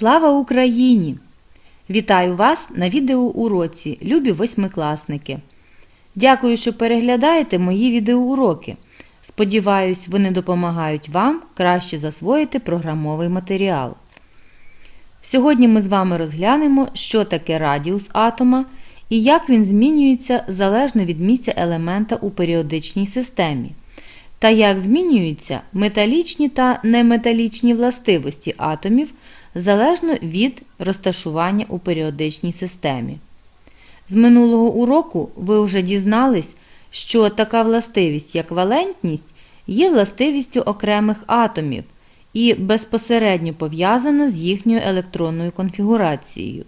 Слава Україні! Вітаю вас на відеоуроці, любі восьмикласники. Дякую, що переглядаєте мої відеоуроки. Сподіваюсь, вони допомагають вам краще засвоїти програмовий матеріал. Сьогодні ми з вами розглянемо, що таке радіус атома і як він змінюється залежно від місця елемента у періодичній системі, та як змінюються металічні та неметалічні властивості атомів залежно від розташування у періодичній системі. З минулого уроку ви вже дізнались, що така властивість, як валентність, є властивістю окремих атомів і безпосередньо пов'язана з їхньою електронною конфігурацією.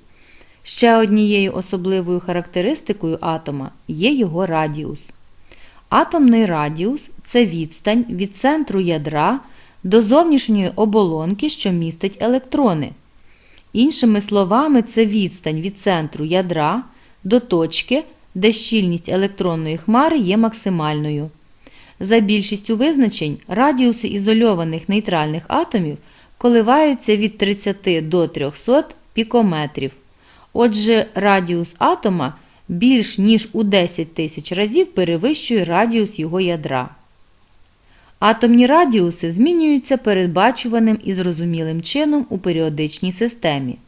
Ще однією особливою характеристикою атома є його радіус. Атомний радіус це відстань від центру ядра до зовнішньої оболонки, що містить електрони. Іншими словами, це відстань від центру ядра до точки, де щільність електронної хмари є максимальною. За більшістю визначень, радіуси ізольованих нейтральних атомів коливаються від 30 до 300 пікометрів. Отже, радіус атома більш ніж у 10 тисяч разів перевищує радіус його ядра. Атомні радіуси змінюються передбачуваним і зрозумілим чином у періодичній системі.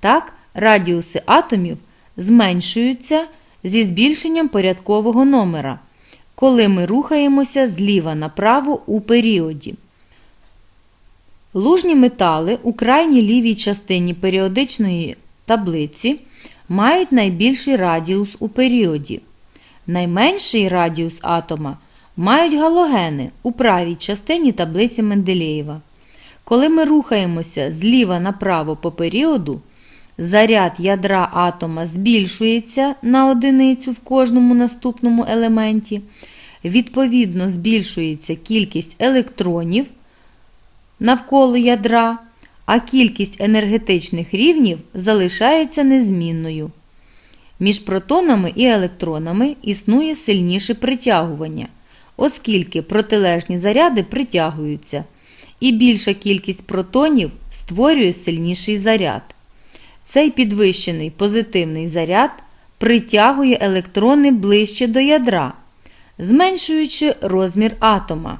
Так, радіуси атомів зменшуються зі збільшенням порядкового номера, коли ми рухаємося зліва направо у періоді. Лужні метали у крайній лівій частині періодичної таблиці мають найбільший радіус у періоді. Найменший радіус атома мають галогени у правій частині таблиці Менделєєва. Коли ми рухаємося зліва направо по періоду, заряд ядра атома збільшується на одиницю в кожному наступному елементі, відповідно, збільшується кількість електронів навколо ядра, а кількість енергетичних рівнів залишається незмінною. Між протонами і електронами існує сильніше притягування, оскільки протилежні заряди притягуються, і більша кількість протонів створює сильніший заряд. Цей підвищений позитивний заряд притягує електрони ближче до ядра, зменшуючи розмір атома.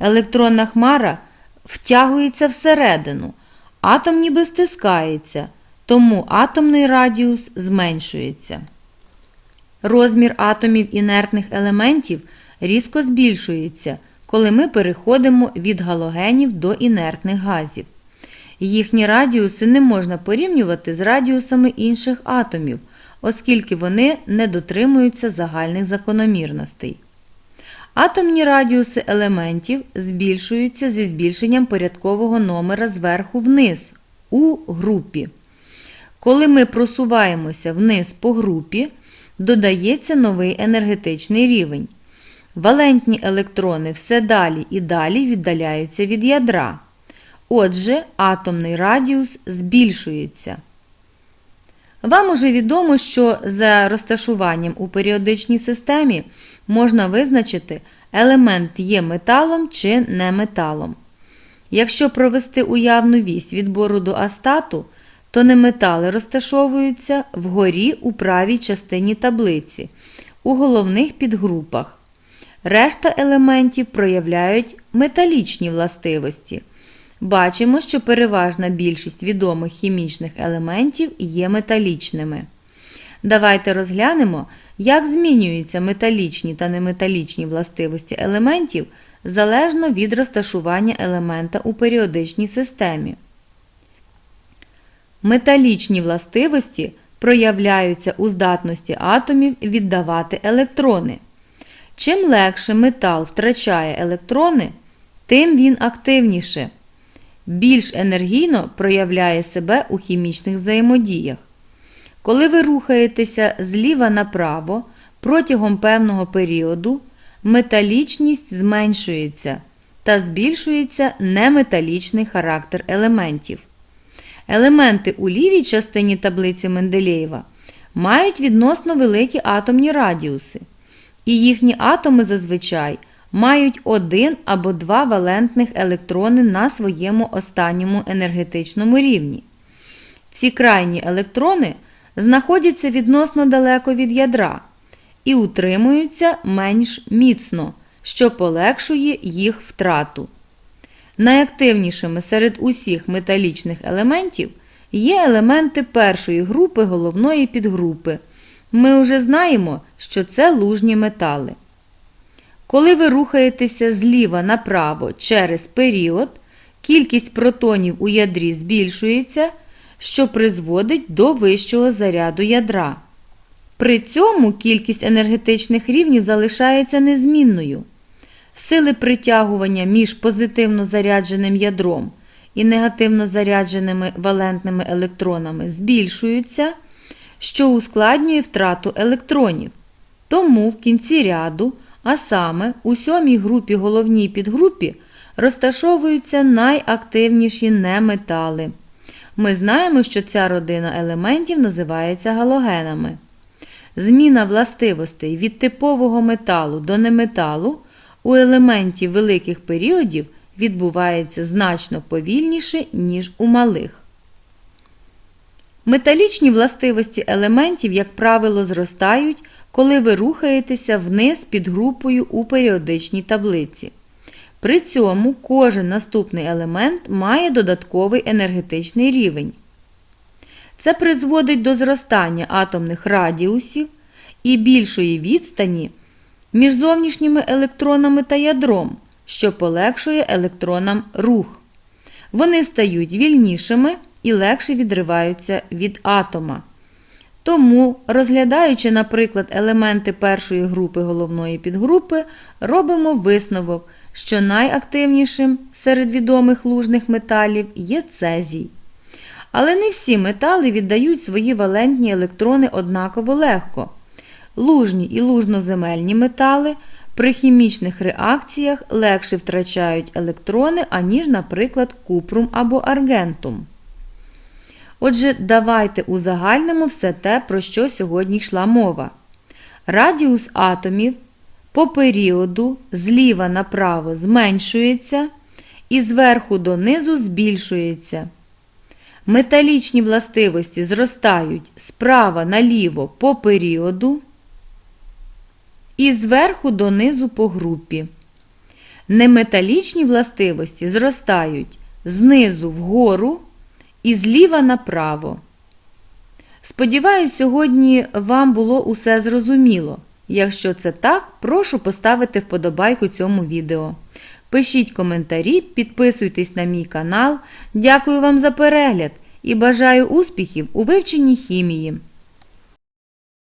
Електронна хмара втягується всередину, атом ніби стискається, тому атомний радіус зменшується. Розмір атомів інертних елементів різко збільшується, коли ми переходимо від галогенів до інертних газів. Їхні радіуси не можна порівнювати з радіусами інших атомів, оскільки вони не дотримуються загальних закономірностей. Атомні радіуси елементів збільшуються зі збільшенням порядкового номера зверху вниз у групі. Коли ми просуваємося вниз по групі, додається новий енергетичний рівень. Валентні електрони все далі і далі віддаляються від ядра. Отже, атомний радіус збільшується. Вам уже відомо, що за розташуванням у періодичній системі можна визначити, елемент є металом чи не металом. Якщо провести уявну вісь відбору до астату, то неметали розташовуються вгорі у правій частині таблиці, у головних підгрупах. Решта елементів проявляють металічні властивості. Бачимо, що переважна більшість відомих хімічних елементів є металічними. Давайте розглянемо, як змінюються металічні та неметалічні властивості елементів залежно від розташування елемента у періодичній системі. Металічні властивості проявляються у здатності атомів віддавати електрони. Чим легше метал втрачає електрони, тим він активніше, більш енергійно проявляє себе у хімічних взаємодіях. Коли ви рухаєтеся зліва направо протягом певного періоду, металічність зменшується та збільшується неметалічний характер елементів. Елементи у лівій частині таблиці Менделєєва мають відносно великі атомні радіуси, і їхні атоми зазвичай мають один або два валентних електрони на своєму останньому енергетичному рівні. Ці крайні електрони знаходяться відносно далеко від ядра і утримуються менш міцно, що полегшує їх втрату. Найактивнішими серед усіх металічних елементів є елементи першої групи головної підгрупи. Ми вже знаємо, що це лужні метали. Коли ви рухаєтеся зліва направо через період, кількість протонів у ядрі збільшується, що призводить до вищого заряду ядра. При цьому кількість енергетичних рівнів залишається незмінною. Сили притягування між позитивно зарядженим ядром і негативно зарядженими валентними електронами збільшуються, що ускладнює втрату електронів. Тому в кінці ряду, а саме у сьомій групі головній підгрупі, розташовуються найактивніші неметали. Ми знаємо, що ця родина елементів називається галогенами. Зміна властивостей від типового металу до неметалу у елементів великих періодів відбувається значно повільніше, ніж у малих. Металічні властивості елементів, як правило, зростають, коли ви рухаєтеся вниз під групою у періодичній таблиці. При цьому кожен наступний елемент має додатковий енергетичний рівень. Це призводить до зростання атомних радіусів і більшої відстані між зовнішніми електронами та ядром, що полегшує електронам рух. Вони стають вільнішими і легше відриваються від атома. Тому, розглядаючи, наприклад, елементи першої групи головної підгрупи, робимо висновок, що найактивнішим серед відомих лужних металів є цезій. Але не всі метали віддають свої валентні електрони однаково легко. Лужні і лужноземельні метали при хімічних реакціях легше втрачають електрони, аніж, наприклад, купрум або аргентум. Отже, давайте узагальнимо все те, про що сьогодні йшла мова. Радіус атомів по періоду зліва направо зменшується і зверху донизу збільшується. Металічні властивості зростають справа наліво по періоду і зверху донизу по групі. Неметалічні властивості зростають знизу вгору і зліва направо. Сподіваюсь, сьогодні вам було усе зрозуміло. Якщо це так, прошу поставити вподобайку цьому відео. Пишіть коментарі, підписуйтесь на мій канал. Дякую вам за перегляд і бажаю успіхів у вивченні хімії.